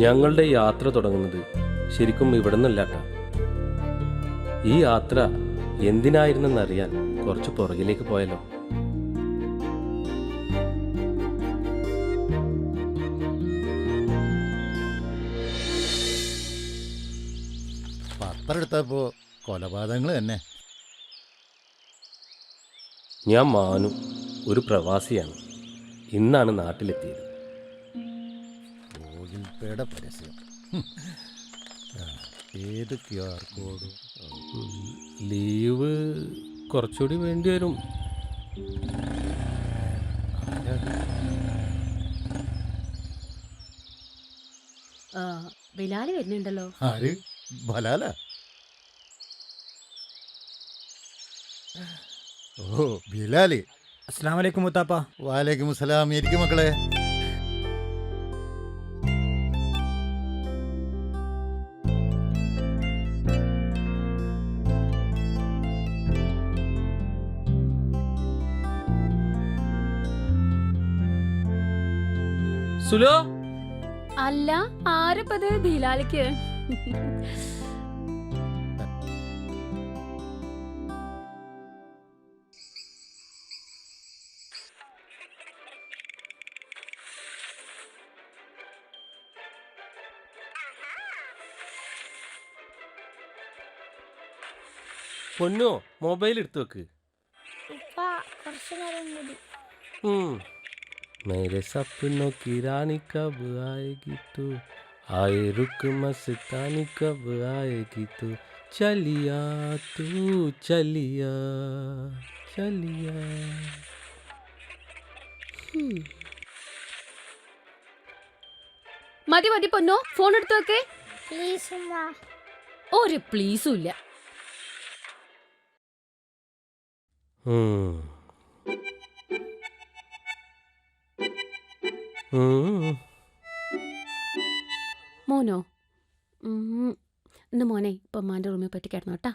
ഞങ്ങളുടെ യാത്ര തുടങ്ങുന്നത് ശരിക്കും ഇവിടെ നിന്നല്ലാട്ടാ ഈ യാത്ര എന്തിനായിരുന്നെന്നറിയാൻ കുറച്ച് പുറകിലേക്ക് പോയാലോ? പത്രെടുത്തപ്പോ കൊലപാതകങ്ങൾ തന്നെ. ഞാൻ മാനു ഒരു പ്രവാസിയാണ്. ഇന്നാണ് നാട്ടിലെത്തിയത്. ഗൂഗിൾ പേയുടെ പരസ്യം ഏത് ക്യു ആർ കോഡ്? ലീവ് കുറച്ചുകൂടി വേണ്ടി വരും. ആ, ബിലാൽ വരുന്നുണ്ടല്ലോ. ആര്? ബലാല? ഓ ബിലാലി. അസ്സാം വലൈക്കും മുത്താപ്പ. വാലേക്കും അസ്സലാം ഇരിക്കും മക്കളെ. സുലോ? അല്ല ആരപ്പത് ബിലാലിക്ക്? പൊന്നോ മൊബൈൽ എടുത്തു വെക്ക്. കുറച്ചു നേരം കൂടി मेरे सपनों की रानी कब आएगी तू आए रुक मस्तानी कब आएगी तू चलिया तू चलिया चलिया മതി മതി പൊന്നോ ഫോൺ എടുത്തു വെക്കേ പ്ലീസ് ഉമ്മ ഒരു പ്ലീസും ഇല്ല മോനോ. ഇന്ന് മോനെ ഇപ്പം അമ്മാന്റെ റൂമിൽ പറ്റി കിടന്നോട്ടാ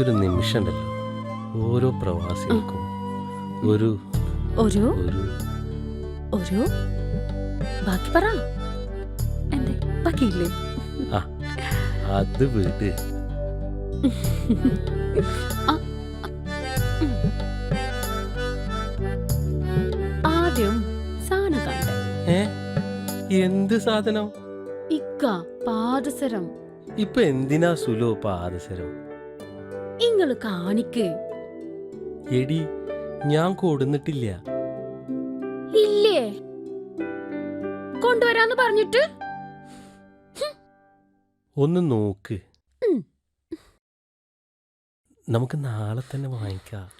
ഒരു നിമിഷം ഉണ്ടല്ലോ ഓരോ പ്രവാസികൾക്കും ഒരു ഒരു ഒരു ബാക്കി പറ. എന്തേ? ബാക്കിയില്ലേ? അത് വിട്. ആദ്യം സാധനം കണ്ട. എന്ത് സാധനം? ഇക്ക പാദസരം. ഇപ്പൊ എന്തിനാ സുലോ പാദസരം? ഇങ്ങൾ കാണിക്ക്. എടി ഞാൻ കൊടുന്നിട്ടില്ല. ഇല്ലേ? കൊണ്ടുവരാന്ന് പറഞ്ഞിട്ട്? ഒന്ന് നോക്ക്. നമുക്ക് നാളെ തന്നെ വാങ്ങിക്കാം.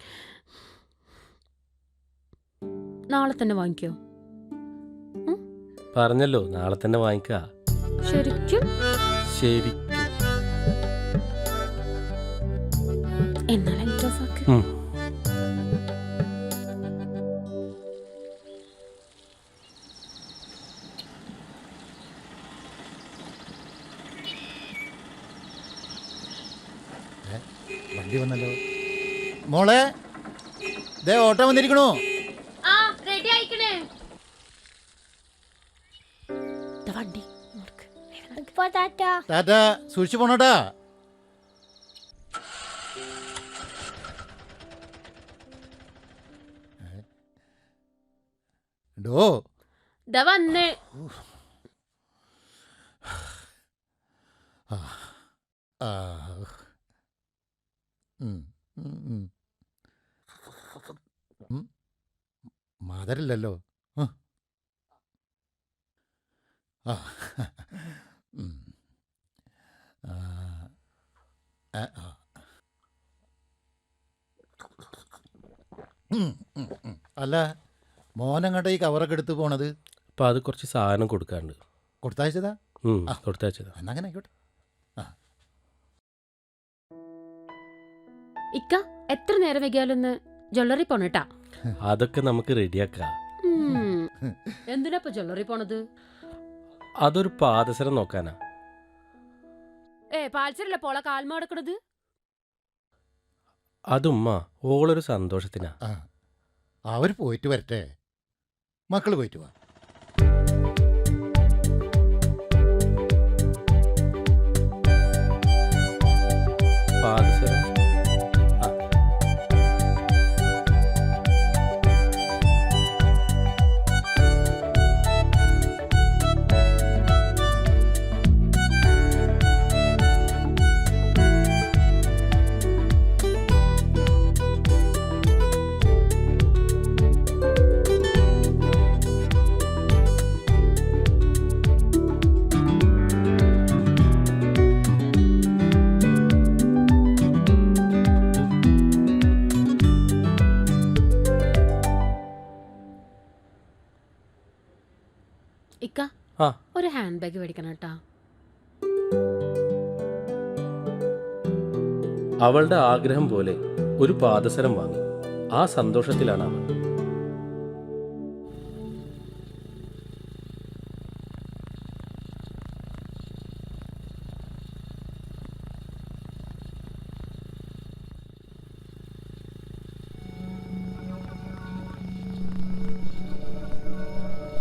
നാളെ തന്നെ വാങ്ങിക്കോ. പറഞ്ഞല്ലോ നാളെ തന്നെ വാങ്ങിക്കാം. ശരിക്കും? ശരി. എന്നാൽ ലൈറ്റ് ഓഫ് ആക്ക് വണ്ടി വന്നല്ലോ. മോളെ ദേ ഓട്ടം വന്നിരിക്കണു. ആ റെഡി ആയിക്കണേ. വണ്ടി ടാറ്റ സൂക്ഷിച്ചു പോണോട്ടാ. ഡോ ദാ വന്ന് ആ ഉം, ഉം, ഉം. ആ ഉം. ആ. ആ, ആ. ഉം, ഉം, ഉം. അല്ല മോനങ്ങോട്ട് ഈ കവറൊക്കെ എടുത്ത് പോണത്? അപ്പൊ അത് കുറച്ച് സാധനം കൊടുക്കാണ്ട്. കൊടുത്തയച്ചതാ? ആ. കൊടുത്തയച്ചതാ. എന്നാ അങ്ങനെ ആയിക്കോട്ടെ ഇക്ക എത്ര നേരം വൈകിയാലൊന്ന് ജ്വല്ലറി പോണട്ടാ. അതൊക്കെ നമുക്ക് റെഡിയാക്കാം. എന്തിനാ ഇപ്പൊ ജ്വല്ലറി പോണത്? അതൊരു പാദസരം നോക്കാനാ. ഏ പാൽസരല്ല പോള കാൽമാടക്കണത് അതുമ്മ ഓളൊരു സന്തോഷത്തിനാ. ആ. അവർ പോയിട്ട് വരട്ടെ. മക്കൾ പോയിട്ട് വാ. ഇക്ക ആ. ഒരു ഹാൻഡ് ബാഗ് മേടിക്കണം കേട്ടാ. അവളുടെ ആഗ്രഹം പോലെ ഒരു പാദസരം വാങ്ങി. ആ സന്തോഷത്തിലാണ് അവൾ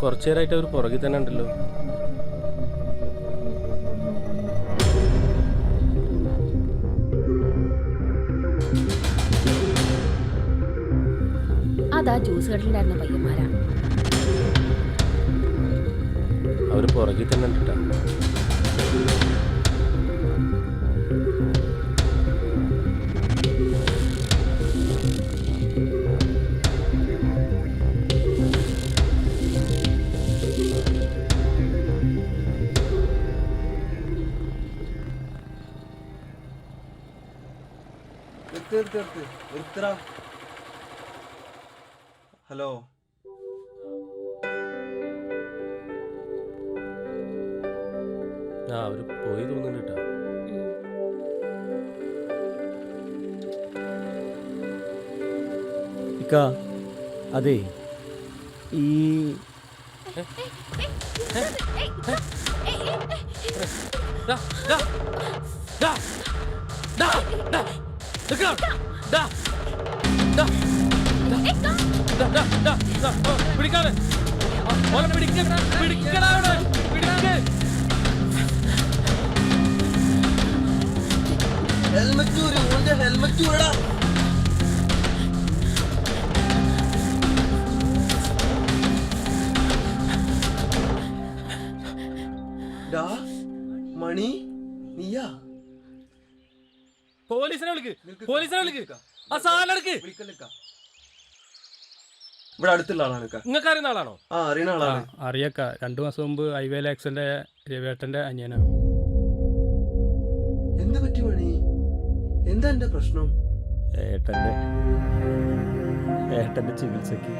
കുറച്ചു നേരമായിട്ട് അവർ പുറകിൽ തന്നെ ഉണ്ടല്ലോ. അതാ ജ്യൂസ് കടലിലായിരുന്ന പയ്യന്മാരാണ് അവർ പുറകിൽ തന്നെ ഉണ്ട് നിർത്ത് നിർത്ത് ഹലോ. ആ ഒരു പോയി തോന്നുന്നുണ്ട് കേട്ടോ. ഇക്ക അതെ. ഈ ഡാ, ഡാ, ഡാ, ഡാ, പിടിക്കാതെ. ഓനെ പിടിക്ക്, പിടിക്കടാ അവനെ, പിടിക്ക്. ഹെൽമെറ്റ് ഊരി ഓന്റെ ഹെൽമെറ്റ് ഊരടാ ഡാ മണി നീയാ? പോലീസിനെ വിളിക്ക്. പോലീസിനെ വിളിക്ക്. ആ സാധനം എടുക്ക്. ഇവിടെ അടുത്തുള്ള ആളാണ്. നിങ്ങൾക്ക് അറിയുന്ന ആളാണോ? ആ അറിയുന്ന ആളാണ്. അറിയക്ക. രണ്ടു മാസം മുമ്പ് ഹൈവേ ആക്സിഡന്റ് രവിയേട്ടന്റെ അനിയനാണ് എന്താ പറ്റി മണി? എന്താ എന്റെ പ്രശ്നം? ഏട്ടന്റെ ഏട്ടന്റെ ചികിത്സക്ക്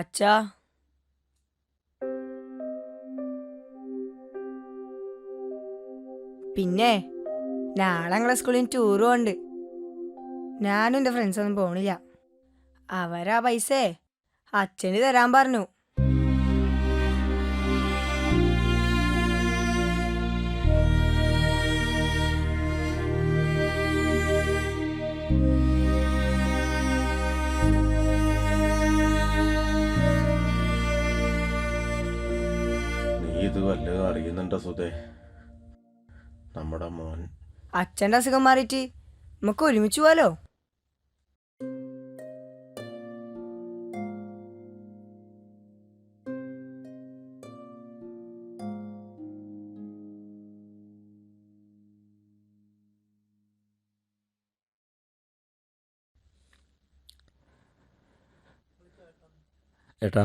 അച്ഛാ. പിന്നെ നാളെ സ്കൂളിൽ ടൂർ ഉണ്ട് ഞാനും എന്റെ ഫ്രണ്ട്സൊന്നും പോണില്ല. അവരാ പൈസേ? അച്ഛന് തരാൻ പറഞ്ഞു. ഇത് വല്ലതും അറിയുന്നുണ്ടോ സുധേ? നമ്മുടെ മോൻ. അച്ഛന്റെ അസുഖം മാറിയിട്ട് നമുക്ക് ഒരുമിച്ച് പോവാലോ? ഏട്ടാ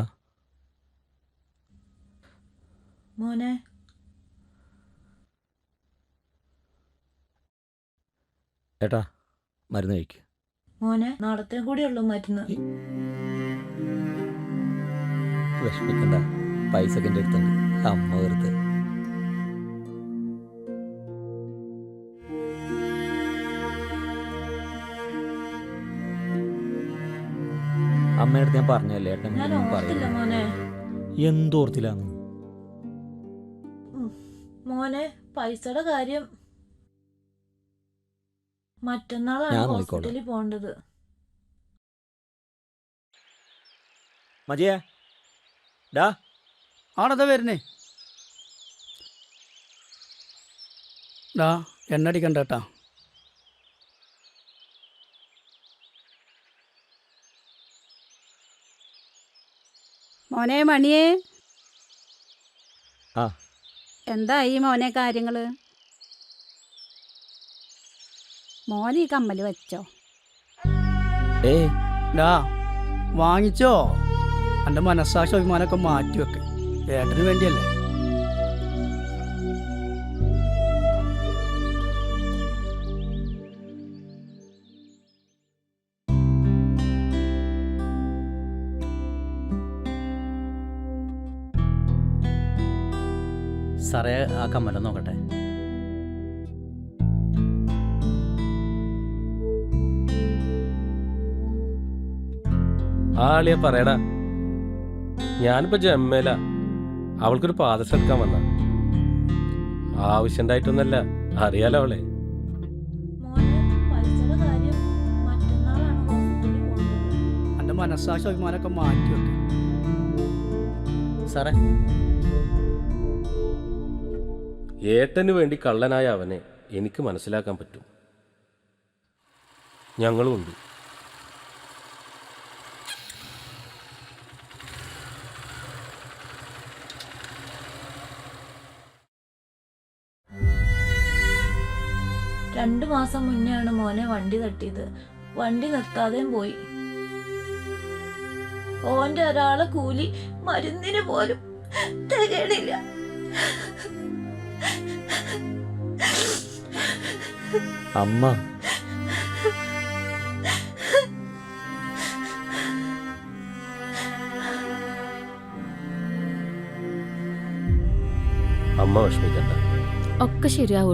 മോനെ. ഏട്ടാ മരുന്ന് കഴിക്കുക മോനെ നാളത്തെ കൂടിയുള്ളൂ മരുന്ന്. വിഷമിക്കണ്ട പൈസ ഒക്കെ എന്റെ അടുത്തുണ്ട്. അമ്മ വെറുതെ. അമ്മയുടെ അടുത്ത് ഞാൻ പറഞ്ഞല്ലേ ഏട്ടൻ ഞാൻ ഓർത്തില്ല മോനെ. എന്തോർത്തില്ലാന്ന് മോനെ പൈസയുടെ കാര്യം. മറ്റന്നാളാണ് ഞാൻ നോക്കിക്കോളാം. ഹോസ്പിറ്റലിൽ പോകേണ്ടത്. മജിയേ ഡാ ആണതാ വരുന്നേ? ഡാ എണ്ണ അടിക്കണ്ട കേട്ടാ മോനെ മണിയേ. ആ. എന്തായി മോനെ കാര്യങ്ങൾ മോനെ ഈ കമ്മൽ വെച്ചോ. ഏ വാങ്ങിച്ചോ? എന്റെ മനസ്സാക്ഷി അഭിമാനമൊക്കെ മാറ്റി വെക്ക് ഏട്ടന് വേണ്ടിയല്ലേ? സാറേ ആ കമ്മലം നോക്കട്ടെ. ആ അളിയ പറയടാ. ഞാനിപ്പോ ജമ്മേല. അവൾക്കൊരു പാദസം എടുക്കാൻ വന്ന. ആവശ്യണ്ടായിട്ടൊന്നല്ല അറിയാലോ അവളെ. മനസ്സാക്ഷി അഭിമാനമൊക്കെ മാറ്റി വെക്കും. സാറേ ഏട്ടന് വേണ്ടി കള്ളനായ അവനെ എനിക്ക് മനസ്സിലാക്കാൻ പറ്റും. ഞങ്ങളുമുണ്ട് രണ്ടു മാസം മുന്നെയാണ് മോനെ വണ്ടി തട്ടിയത്. വണ്ടി നിർത്താതെയും പോയി. ഓന്റെ ഒരാളെ കൂലി മരുന്നിന് പോലും തികയണില്ല. അമ്മ. അമ്മ വിഷമിക്കണ്ട. ഒക്കെ ശരിയാവും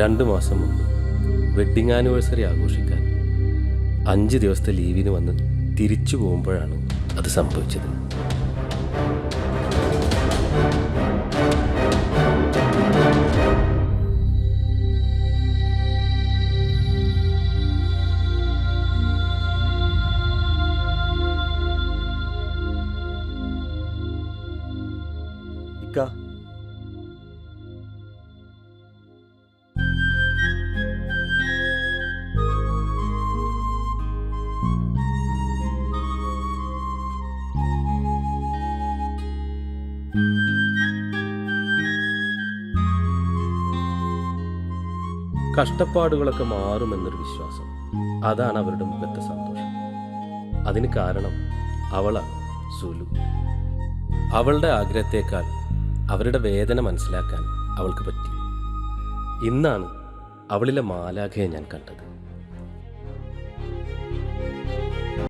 രണ്ട് മാസം മുമ്പ് വെഡ്ഡിങ് ആനിവേഴ്സറി ആഘോഷിക്കാൻ അഞ്ച് ദിവസത്തെ ലീവിന് വന്ന് തിരിച്ചു പോകുമ്പോഴാണ് അത് സംഭവിച്ചത്. കഷ്ടപ്പാടുകളൊക്കെ മാറുമെന്നൊരു വിശ്വാസം. അതാണ് അവരുടെ മുഖത്തെ സന്തോഷം. അതിന് കാരണം അവളാണ് സുലു. അവളുടെ ആഗ്രഹത്തേക്കാൾ അവരുടെ വേദന മനസ്സിലാക്കാൻ അവൾക്ക് പറ്റി. ഇന്നാണ് അവളിലെ മാലാഖയെ ഞാൻ കണ്ടത്.